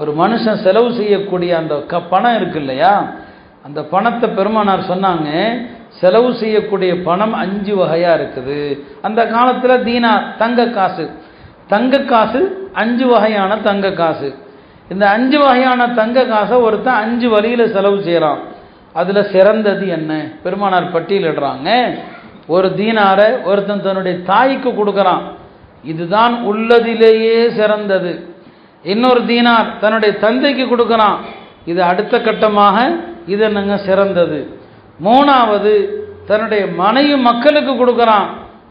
ஒரு மனுஷன் செலவு செய்யக்கூடிய அந்த க பணம் இருக்கு இல்லையா அந்த பணத்தை பெருமானார் சொன்னாங்க செலவு செய்யக்கூடிய பணம் அஞ்சு வகையாக இருக்குது. அந்த காலத்தில் தீனா தங்க காசு. தங்க காசு அஞ்சு வகையான தங்க காசு. இந்த அஞ்சு வகையான தங்க காசை ஒருத்தன் அஞ்சு வழியில் செலவு செய்கிறான் அதில் சிறந்தது என்ன? பெருமானார் பட்டியலிடுறாங்க. ஒரு தீனாரை ஒருத்தன் தன்னுடைய தாய்க்கு கொடுக்குறான். இதுதான் உள்ளதிலேயே சிறந்தது. இன்னொரு தீனார் தன்னுடைய தந்தைக்கு கொடுக்குறான். இது அடுத்த கட்டமாக இது என்னங்க சிறந்தது. மூணாவது தன்னுடைய மனைவி மக்களுக்கு கொடுக்குறான்.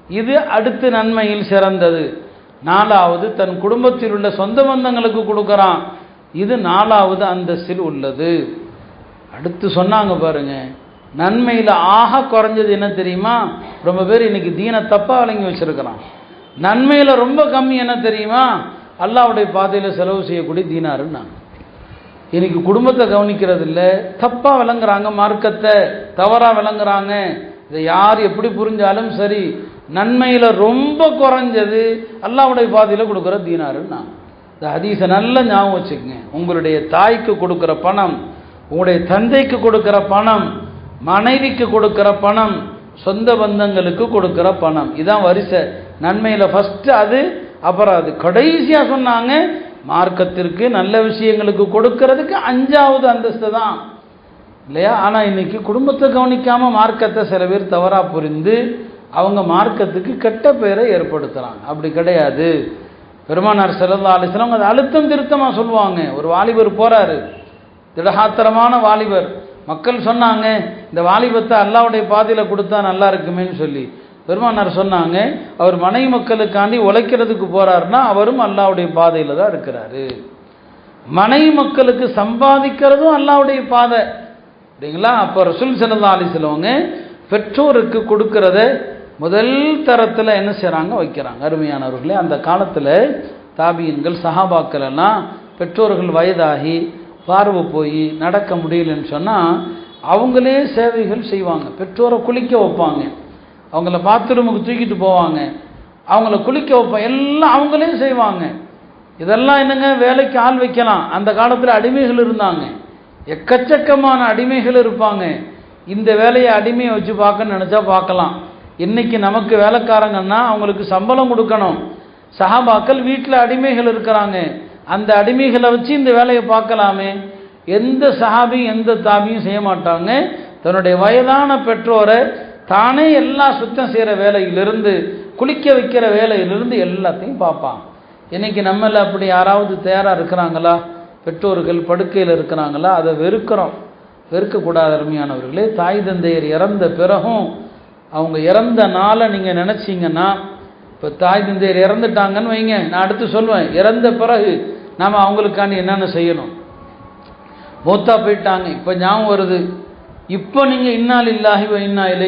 இது அடுத்து நன்மையில் சிறந்தது. நாலாவது தன் குடும்பத்தில் உள்ள சொந்த பந்தங்களுக்கு கொடுக்குறான். இது நாலாவது அந்தஸ்தில் உள்ளது. அடுத்து சொன்னாங்க பாருங்க நன்மையில் ஆக குறைஞ்சது என்ன தெரியுமா? ரொம்ப பேர் இன்னைக்கு தீன தப்பாக விளங்கி வச்சிருக்கிறான். நன்மையில் ரொம்ப கம்மி என்ன தெரியுமா? அல்லாவுடைய பாதையில் செலவு செய்யக்கூடிய தீனாருன்னாங்க இன்னைக்கு குடும்பத்தை கவனிக்கிறது இல்லை. தப்பாக விளங்குறாங்க மார்க்கத்தை தவறாக விளங்குறாங்க. இதை யார் எப்படி புரிஞ்சாலும் சரி நன்மையில் ரொம்ப குறைஞ்சது அல்லாவுடைய பாதையில் கொடுக்குற தீனாருன்னா இந்த ஹதீஸை நல்ல ஞாபகம் வச்சுக்கோங்க. உங்களுடைய தாய்க்கு கொடுக்குற பணம் உங்களுடைய தந்தைக்கு கொடுக்குற பணம் மனைவிக்கு கொடுக்குற பணம் சொந்த பந்தங்களுக்கு கொடுக்குற பணம். இதான் வரிசை. நன்மையில் ஃபஸ்ட்டு அது அப்புறம் அது கடைசியாக சொன்னாங்க மார்க்கத்திற்கு நல்ல விஷயங்களுக்கு கொடுக்கறதுக்கு அஞ்சாவது அந்தஸ்து தான். இல்லையா? ஆனால் இன்னைக்கு குடும்பத்தை கவனிக்காமல் மார்க்கத்தை சில பேர் தவறாக புரிந்து அவங்க மார்க்கத்துக்கு கெட்ட பெயரை ஏற்படுத்துகிறாங்க அப்படி கிடையாது. பெருமானார் செல்லல்லா அலிஸ்லாம் அது அழுத்தம் திருத்தமாக சொல்லுவாங்க. ஒரு வாலிபர் போகிறாரு திடகாத்திரமான வாலிபர். மக்கள் சொன்னாங்க இந்த வாலிபத்தை அல்லாவுடைய பாதையில் கொடுத்தா நல்லா இருக்குமேன்னு சொல்லி. பெருமானார் சொன்னாங்க அவர் மனை மக்களுக்காண்டி உழைக்கிறதுக்கு போறாருன்னா அவரும் அல்லாவுடைய பாதையில் தான் இருக்கிறாரு. மனை மக்களுக்கு சம்பாதிக்கிறதும் அல்லாவுடைய பாதை. அப்படிங்களா அப்போ ரசூல் சல்லா அலி சொல்லுவாங்க பெற்றோருக்கு கொடுக்கறத முதல் தரத்தில் என்ன செய்கிறாங்க வைக்கிறாங்க. அருமையானவர்களே அந்த காலத்தில் தாபியன்கள் சஹாபாக்கள் எல்லாம் பெற்றோர்கள் வயதாகி பார்வை போய் நடக்க முடியலன்னு சொன்னால் அவங்களே சேவைகள் செய்வாங்க. பெற்றோரை குளிக்க வைப்பாங்க. அவங்கள பாத்ரூமுக்கு தூக்கிட்டு போவாங்க. அவங்கள குளிக்க வைப்போம் எல்லாம் அவங்களே செய்வாங்க. இதெல்லாம் என்னங்க வேலைக்கு ஆள் வைக்கலாம். அந்த காலத்தில் அடிமைகள் இருந்தாங்க. எக்கச்சக்கமான அடிமைகள் இருப்பாங்க. இந்த வேலையை அடிமையை வச்சு பார்க்க நினச்சா பார்க்கலாம். இன்னைக்கு நமக்கு வேலைக்காரங்கன்னா அவங்களுக்கு சம்பளம் கொடுக்கணும். சஹாபாக்கள் வீட்டில் அடிமைகள் இருக்கிறாங்க. அந்த அடிமைகளை வச்சு இந்த வேலையை பார்க்கலாமே. எந்த சஹாபியும் எந்த தாபியும் செய்ய மாட்டாங்க. தன்னுடைய வயதான பெற்றோரை தானே எல்லா சுத்தம் செய்கிற வேலையிலிருந்து குளிக்க வைக்கிற வேலையிலிருந்து எல்லாத்தையும் பார்ப்பான். இன்றைக்கி நம்மள அப்படி யாராவது தயாராக இருக்கிறாங்களா? பெற்றோர்கள் படுக்கையில் இருக்கிறாங்களா? அதை வெறுக்கிறோம். வெறுக்கக்கூடாத அருமையானவர்களே. தாய் தந்தையர் இறந்த பிறகும் அவங்க இறந்த நாளை நீங்கள் நினச்சிங்கன்னா இப்போ தாய் தந்தையர் இறந்துட்டாங்கன்னு வைங்க. நான் அடுத்து சொல்லுவேன் இறந்த பிறகு நாம் அவங்களுக்காண்டி என்னென்ன செய்யணும்? மூத்தா போயிட்டாங்க. இப்போ ஞாபகம் வருது. இப்போ நீங்கள் இன்னால் இல்லாஹி இன்னா இலை